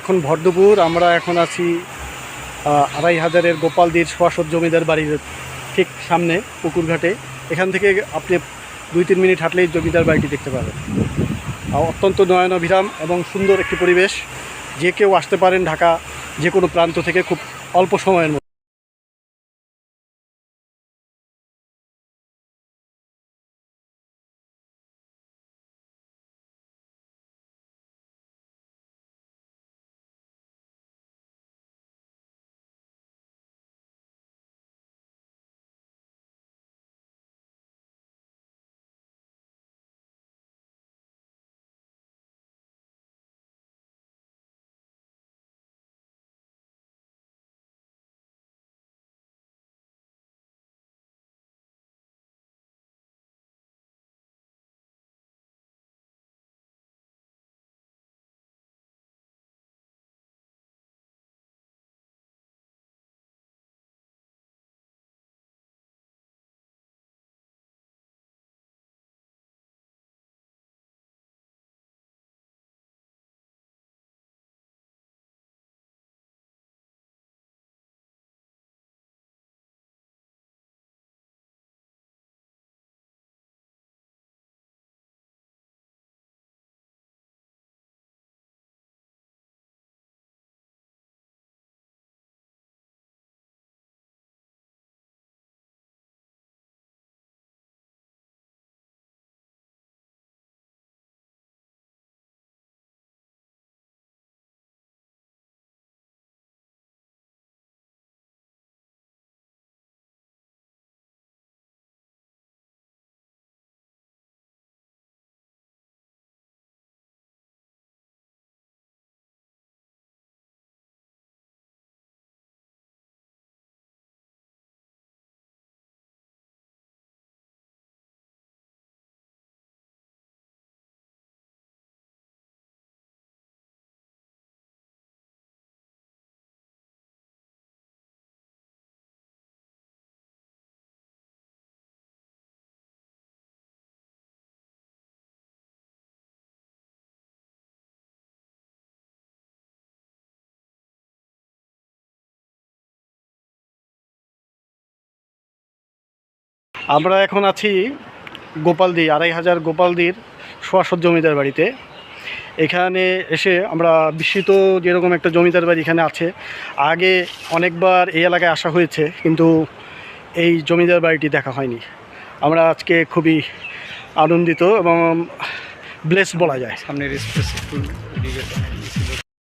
এখন ভরদুপুর, আমরা এখন আছি আড়াই হাজারের গোপালদির সোয়াশত জমিদার বাড়ির ঠিক সামনে, পুকুরঘাটে। এখান থেকে আপনি দুই তিন মিনিট হাঁটলেই জমিদার বাড়িটি দেখতে পাবেন। অত্যন্ত নয়নাভিরাম এবং সুন্দর একটি পরিবেশ। যে কেউ আসতে পারেন ঢাকা, যে কোনো প্রান্ত থেকে খুব অল্প সময়ের মধ্যে। আমরা এখন আছি গোপালদি, আড়াই হাজার গোপালদির সোয়াশত জমিদার বাড়িতে। এখানে এসে আমরা বিস্মিত যেরকম একটা জমিদার বাড়ি এখানে আছে। আগে অনেকবার এই এলাকায় আসা হয়েছে, কিন্তু এই জমিদার বাড়িটি দেখা হয়নি। আমরা আজকে খুবই আনন্দিত এবং ব্লেস বলা যায়। সামনের স্পেস